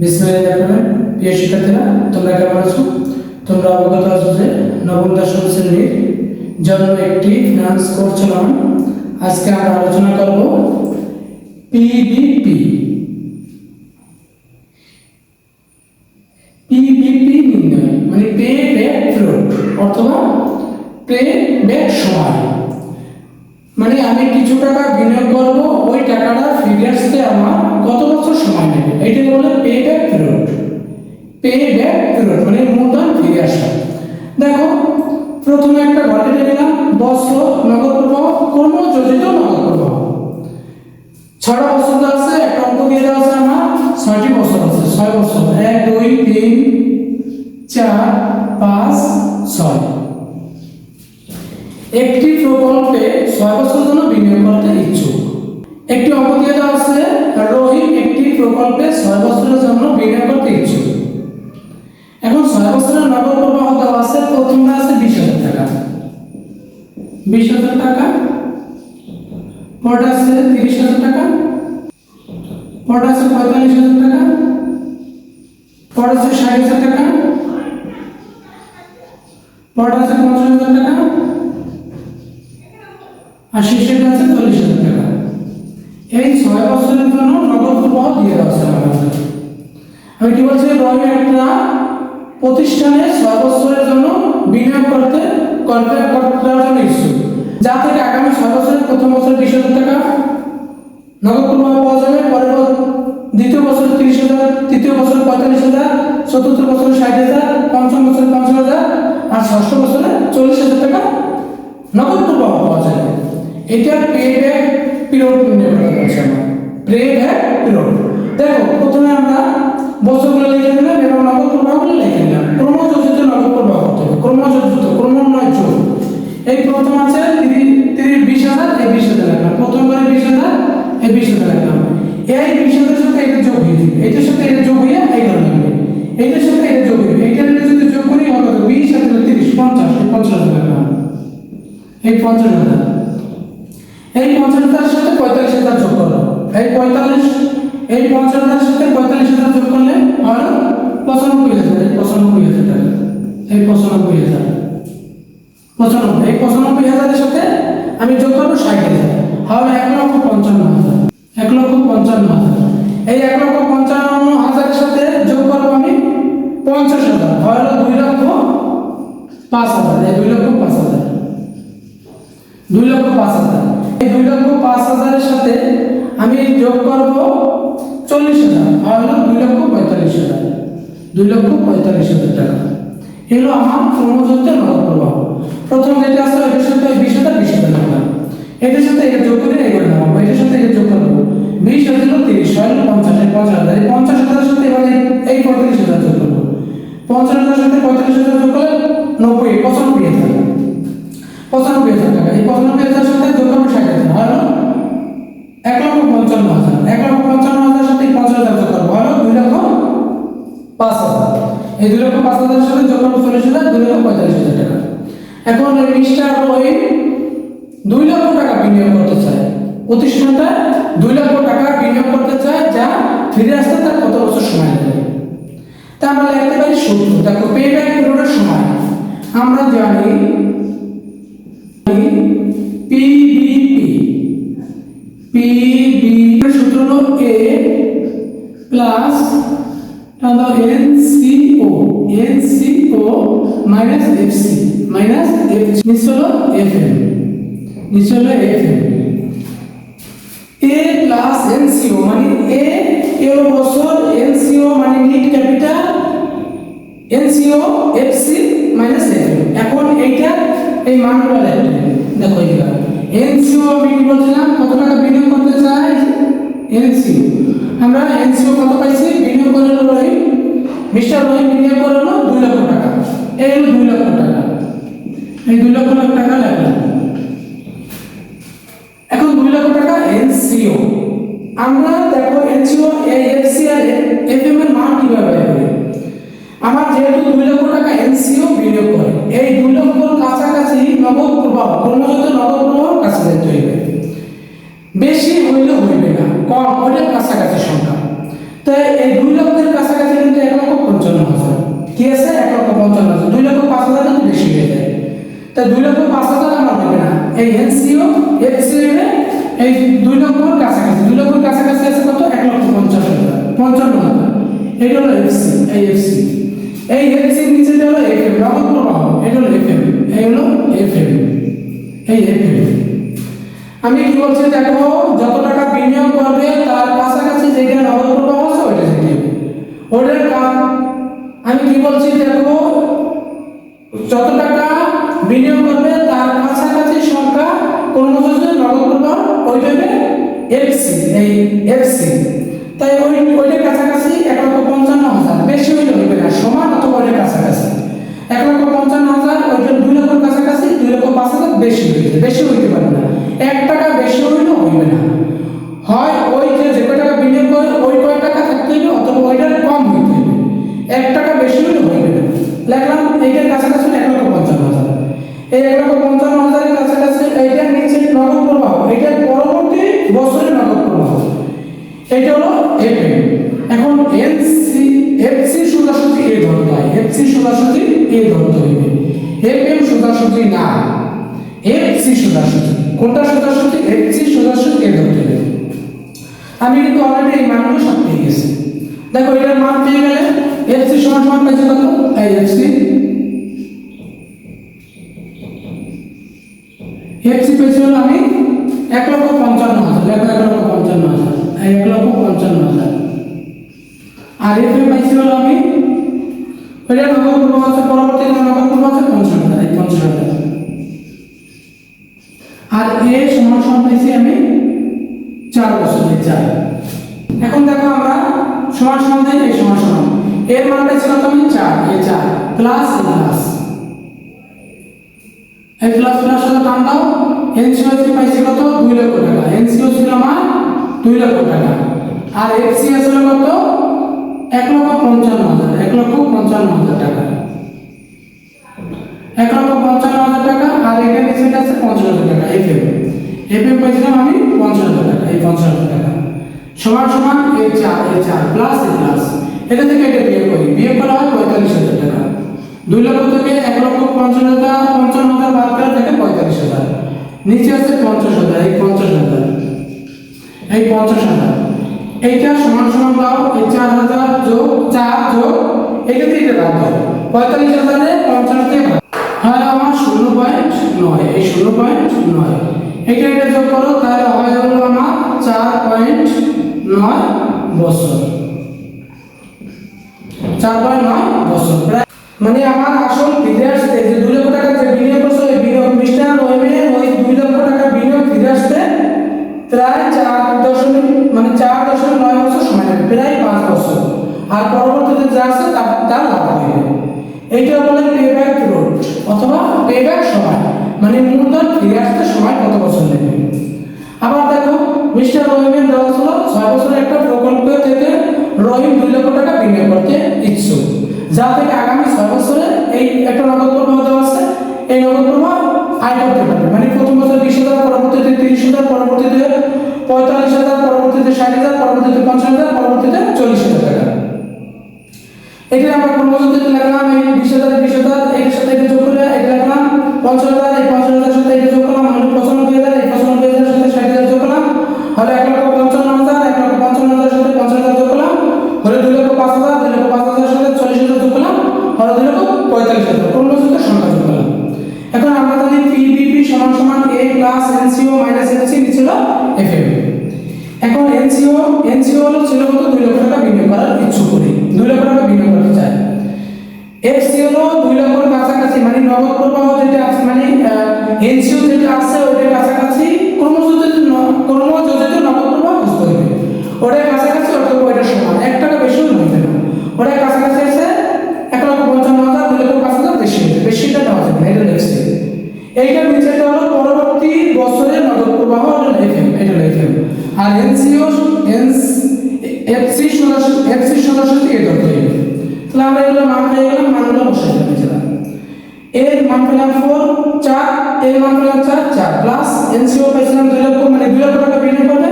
বিসমিল্লাহির তোমরা কেমন আছো? তোমরা অবগত আছো নবম দশম শ্রেণির জন্য একটি ফিনান্স কোর্স চলমান। আজকে আমরা আলোচনা করব পিবিপি পিবিপি নির্ণয় মানে পে ব্যাক ফ্লোট অথবা পে ব্যাক সময়। মানে আমি কিছু টাকা বিনিয়োগ করব, ওই টাকাটা ফিরে আসতে আমার কত বছর সময় নেবে? এটাকে বলে pay back period pay back period মানে মূলধন ফিরে আসা। দেখো, প্রথমে একটা ঘটনা নিলাম বছর নগদ প্রবাহ কর্মযোজিত নগদ প্রবাহ। ছটা বছর আছে, একটা অঙ্ক দিয়ে দেওয়া আছে আমার, ছয়টি বছর আছে, ছয় বছর এক, দুই, তিন, চার, পাঁচ, ছয়। একটি প্রকল্পে ছয় বছরের জন্য বিনিয়োগ করতে ইচ্ছুক। একটি অঙ্ক দিয়ে দেওয়া আছে, রহিম একটি প্রকল্পে ছয় বছরের জন্য বিনিয়োগ করতে ইচ্ছুক। এখন ছয় বছরের নগদ প্রবাহ দেওয়া আছে প্রথমটা আছে বিশ হাজার টাকা। বিশ হাজার টাকা। পরটা আছে তিরিশ হাজার টাকা। পরটা আছে পঁয়তাল্লিশ হাজার টাকা। পরটা আছে ষাট হাজার টাকা। পরটা আছে পঞ্চাশ হাজার টাকা। আর শেষের আছে চল্লিশ হাজার টাকা। এই ছয় বছরের জন্য নগদ প্রবাহ দিয়ে দেওয়া কাছে। আমি কি বলছি, রবি একটা প্রতিষ্ঠানে ছয় বছরের জন্য বিনিয়োগ করতে করতে করার জন্য ইচ্ছুক। যা থেকে আগামী ছয় বছরের প্রথম বছর বিশ হাজার টাকা নগদ প্রবাহ পাওয়া যাবে, পরের দ্বিতীয় বছর তিরিশ হাজার, তৃতীয় বছর পঁয়তাল্লিশ হাজার, চতুর্থ বছর ষাট হাজার, পঞ্চম বছর পঞ্চাশ হাজার, আর ষষ্ঠ বছরে চল্লিশ হাজার টাকা নগদ প্রবাহ পাওয়া যাবে। এটা পে ব্যাক পিরিয়ড নির্ণয় করা যাচ্ছে আমার। পে ব্যাক পিরিয়ড দেখো, প্রথমে আমরা বছরগুলো লিখে দিলাম এবং নগদ প্রবাহগুলো লিখে দিলাম ক্রমযোজিত নগদ প্রবাহ হতে হবে। ক্রমযোজিত, ক্রমান্বয় যোগ। এই প্রথম আছে তিরিশ বিশ হাজার, এই বিশ হাজার রাখলাম প্রথম করে বিশ হাজার, এই বিশ হাজার রাখলাম এই বিশ হাজারের সাথে এটা যোগ হয়ে যাবে। এটার সাথে এটা যোগ হয়ে এইটা লাগবে এইটার সাথে এটা যোগ হবে এইটার যদি যোগ করি, হবে? বিশ হাজার তিরিশ, পঞ্চাশ পঞ্চাশ হাজার এই পঞ্চাশ হাজার এই পঞ্চাশ হাজারের সাথে পঁয়তাল্লিশ হাজার যোগ করো এই পঁয়তাল্লিশ, এই পঞ্চাশ হাজারের সাথে পঁয়তাল্লিশ হাজার যোগ করলে হয় পঁচানব্বই হাজার, এই পঁচানব্বই হাজার টাকা এই পঁচানব্বই হাজার। পঁচানব্বই, এই পঁচানব্বই হাজারের সাথে আমি যোগ করব ষাট হাজার, হবে এক লক্ষ পঞ্চান্ন হাজার, এক লক্ষ পঞ্চান্ন হাজার। এই এক লক্ষ পঞ্চান্ন দুই লক্ষ পঁয়তাল্লিশ হাজার টাকা। এগুলো আমার ক্রমযুক্ত নগদ প্রবাহ প্রথম যেটা আছে এটার সাথে বিশ হাজার বিশ হাজার টাকা। এটার সাথে এটা যোগ করে এগুলো নেব এটার সাথে এটা যোগ করব বিশ হাজার তিরিশ হয় পঞ্চাশ পঞ্চাশ হাজার। পঞ্চাশ হাজারের সাথে এবার এই- পঁয়তাল্লিশ হাজার যোগ করব। পঞ্চাশ হাজারের সাথে পঁয়তাল্লিশ হাজার যোগ করলে নব্বই, পঁচানব্বই হাজার পঁচানব্বই হাজার টাকা। এই পঁচানব্বই হাজার সাথে যোগ করব ষাট হাজার। হয় হলো এই দুই লক্ষ পাঁচ সাথে যোগ করব চল্লিশ হাজার, দুই লক্ষ পঁয়তাল্লিশ হাজার টাকা। এখন মিস্টার ওই দুই লক্ষ টাকা বিনিয়োগ করতে চায়। প্রতিষ্ঠানটা দুই লক্ষ টাকা বিনিয়োগ করতে চায়, যা ফিরে আসতে তার কত বছর সময় লাগবে তা আমরা লিখতে পারি সূত্র দেখো পে ব্যাক পিরিয়ডের সময়। আমরা জানি পিবিপি পিবি সূত্র হলো এ প্লাস তাহলে NCO NCO minus FC minus F নিচে হলো এফএম নিচে হলো এফএম এ প্লাস এনসিও মানে এ এর বছর এনসিও মানে net capital NCO FC minus F এখন এইটা এই মানগুলো দেখো এইটা। এনসিও আমি কি বলছিলাম? কত টাকা করতে চাই? এনসিও আমরা এনসিও কত পাইছি? বিনিয়োগ করে হলো রহিম মিস্টার রহিম করে হলো দুই লক্ষ টাকা। এই হলো দুই লক্ষ টাকা। এই দুই লক্ষ টাকা লাগল এখন দুই লক্ষ টাকা এনসিও। আমরা দেখো এনসিও এফসি আর এফএম এর মান কীভাবে করি আমার যেহেতু দুই লক্ষ টাকা এনসিও বিনিয়োগ করে, এই দুই লক্ষর কাছাকাছি নগদ প্রবাহ ক্রমযুক্ত তাই দুই লক্ষ পাঁচ হাজার আমার হবে না। এই এনসিও এফসিও এই দুই লক্ষর কাছাকাছি, দুই লক্ষর কাছাকাছি আছে কত? এক লক্ষ পঞ্চাশ হাজার, পঞ্চান্ন হাজার। এটা হলো এফসি এই এফসি এই এফসি নিচে হলো এফএম নগদ প্রবাহ, এটা হলো এফএম এই হলো এফএম এই এফএম আমি কি বলছি দেখো, যত টাকা বিনিয়োগ করবে, তার কাছাকাছি যেটা নগদ প্রবাহ আছে, ওইটা হবে ওটার কাজ আমি কি বলছি দেখো এফসি তাই ওই ওইটার কাছাকাছি এক লক্ষ পঞ্চান্ন হাজার। বেশি হইলে হইবে না, সমান অথবা ওইটার কাছাকাছি। এক লক্ষ পঞ্চান্ন হাজার ওইটা দুই লক্ষর কাছাকাছি, দুই লক্ষ পাঁচ হাজার বেশি হইবে, বেশি হইতে পারবে না। এক টাকা বেশি হইলেও হইবে না। হয় ওই যে যে কয় বিনিয়োগ করে, ওই কয় টাকা থাকতে হইবে অথবা ওইটার কম হইতে হইবে। এক টাকা বেশি হইলে হইবে না। লিখলাম, এইটার কাছাকাছি এক লক্ষ পঞ্চান্ন হাজার। এই এক লক্ষ পঞ্চান্ন হাজারের কাছাকাছি, এইটার নিচে নগদ প্রবাহ এইটার পরবর্তী প্রবাহ এটা হলো এফএম এখন এনসি এফসি সোজাসুজি এ ধরতে হয়। এফসি সোজাসুজি এ ধরতে হইবে এফএম সোজাসুজি না। এফসি সোজাসুজি। কোনটা সোজাসুজি? এফসি সোজাসুজি এ ধরতে আমি কিন্তু অলরেডি এই মানগুলো সব পেয়ে গেছি। দেখো এটার মান পেয়ে গেলে এফসি সমান সমান পেয়েছে কত? এই এফসি এফসি আছে পরবর্তীতে নগদ প্রবাহ আছে? হাজার এই হাজার আর এ সমান পাইছি আমি চার বছরে চার। এখন দেখো আমরা সমান সমান এই সমান সমান। এর মান পাইছি কত আমি চার, এ চার প্লাস প্লাস এই প্লাস প্লাস সাথে টান দাও এনসিও ছিল পাইছি কত দুই লক্ষ টাকা। এনসিও ছিল আমার দুই লক্ষ টাকা। আর এফসিএস ছিল কত? এক লক্ষ পঞ্চান্ন হাজার, এক লক্ষ পঞ্চান্ন হাজার টাকা। এক পঞ্চান্ন হাজার টাকা আর এখানে নিচে আছে পঞ্চাশ হাজার টাকা। এফএম এফএম পাইছিলাম আমি পঞ্চাশ হাজার টাকা, এই পঞ্চাশ হাজার টাকা। সমান সমান এই চার প্লাস এই প্লাস এটা থেকে এটা বিয়োগ করি। বিয়োগ করা হয় পঁয়তাল্লিশ হাজার টাকা। দুই লক্ষ থেকে এক লক্ষ পঞ্চান্ন হাজার পঞ্চান্ন হাজার বাদ করে পঁয়তাল্লিশ হাজার। নিচে আছে পঞ্চাশ হাজার, এই পঞ্চাশ হাজার। এই পঞ্চাশ হাজার। এইটা সমান সমান দাও এই চার হাজার যোগ চার যোগ, এইটা থেকে এটা বাদ দাও। পঁয়তাল্লিশ হাজারে পঞ্চান্ন থেকে হয় আমার শূন্য পয়েন্ট নয়, এই শূন্য পয়েন্ট নয়। এটা এটা যোগ করো, তাহলে হয় হলো আমার চার পয়েন্ট নয় বছর। চার পয়েন্ট নয় বছর। মানে আমার আসল ফিরে আসতে যে দুই লক্ষ টাকা যে বিনিয়োগ করছে, ওই বিনিয়োগ মিস্টার ওয়েমের ওই দুই লক্ষ টাকা বিনিয়োগ ফিরে আসতে প্রায় চার দশমিক মানে চার দশমিক নয় বছর সময় লাগবে প্রায় পাঁচ বছর। আর পরবর্তীতে যা আছে তার লাভ হবে। এইটা বলে পেব্যাক সময় মানে মূলধন ফিরে আসতে সময় কত বছর লাগবে আবার দেখো, মিস্টার রহিমের দেওয়া ছিল ছয় বছরের একটা প্রকল্প থেকে রহিম দুই লক্ষ টাকা বিনিয়োগ করতে ইচ্ছুক। যা থেকে আগামী ছয় বছরে এই একটা নগদ প্রবাহ দেওয়া আছে, এই নগদ প্রবাহ আয় করতে পারবে। মানে প্রথম বছর বিশ হাজার, পরবর্তীতে তিরিশ হাজার, পরবর্তীতে পঁয়তাল্লিশ হাজার, পরবর্তীতে ষাট হাজার, পরবর্তীতে পঞ্চাশ হাজার, পরবর্তীতে চল্লিশ হাজার টাকা। এটা আমরা কোন বছর থেকে লাগলাম? এই বিশ হাজার বিশ হাজার, এর সাথে যোগ করে পঞ্চাশ হাজার এই পঞ্চাশ এফসি হলো দুই লক্ষর কাছাকাছি মানে নগদ প্রবাহ যেটা আছে মানে এনসিও যেটা আছে ওটার কাছাকাছি ক্রমযোজিত ক্রমযোজিত নগদ প্রবাহ বুঝতে হবে। ওটার কাছাকাছি ওটা ওইটার সমান? এক টাকা বেশি হইতে না ওটার কাছাকাছি আছে এক লক্ষ পঞ্চান্ন হাজার, দুই লক্ষ পাঁচ হাজার বেশি হইতে বেশিটা নেওয়া যাবে না, এটা লিখছে এইটার নিচেটা হলো পরবর্তী বছরের নগদ প্রবাহ এফএম এটা এফএম আর এনসিও এনস এফসি সদস্য এফসি সদস্য থেকে ধরতে তাহলে আমরা এগুলো মান পেয়ে গেলাম মানগুলো দিলাম নিজেরা এর মান পেলাম ফোর চার, এর মান পেলাম চার চার প্লাস এনসিও পেয়েছিলাম দুই লক্ষ মানে দুই লক্ষ টাকা বিনিয়োগ করবে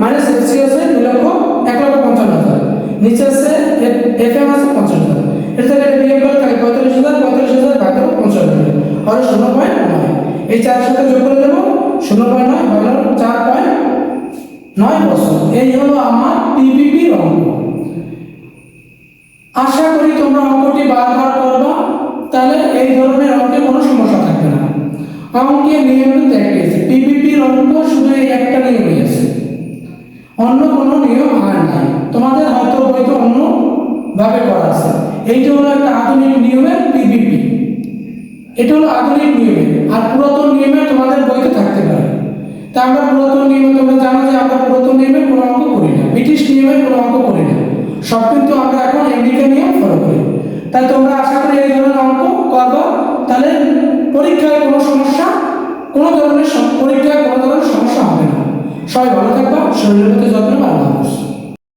মাইনাস এফসি আছে দুই লক্ষ, এক লক্ষ পঞ্চান্ন হাজার। নিচে আছে এফ এম আছে পঞ্চাশ হাজার। এর থেকে বিয়োগ করে থাকে পঁয়তাল্লিশ হাজার পঁয়তাল্লিশ হাজার দেবো পঞ্চাশ হাজার। আর শূন্য পয়েন্ট নয়। এই চারের সাথে যোগ করে দেবো, শূন্য পয়েন্ট নয় হলো চার পয়েন্ট নয় বছর। এই হলো আমার পিপিপির অঙ্ক আশা করি তোমরা অঙ্কটি বারবার করবা, তাহলে এই ধরনের অঙ্কে কোনো সমস্যা থাকবে না। অঙ্কের নিয়ম কিন্তু পিপিপির অঙ্ক শুধু এই একটা নিয়মই আছে। অন্য কোনো নিয়ম আর নাই। তোমাদের হয়তো হয়তো অন্য ভাবে করা আছে। এইটা হলো একটা আধুনিক নিয়মের পিপিপি এটা হলো আধুনিক নিয়মে। আর পুরাতন নিয়মে তোমাদের বইতে থাকতে পারে। তা আমরা পুরাতন নিয়মে তোমরা জানো যে আমরা পুরাতন নিয়মে কোনো অঙ্ক করি না। ব্রিটিশ নিয়মে কোনো অঙ্ক করি না। সব কিন্তু তাই তোমরা আশা করি এই ধরনের অঙ্ক করব। তাহলে পরীক্ষায় কোনো সমস্যা, কোনো ধরনের পরীক্ষায় কোনো ধরনের সমস্যা হবে না। সবাই ভালো থাকবা, শরীরের প্রতি যত্ন ভালো হাফেজ।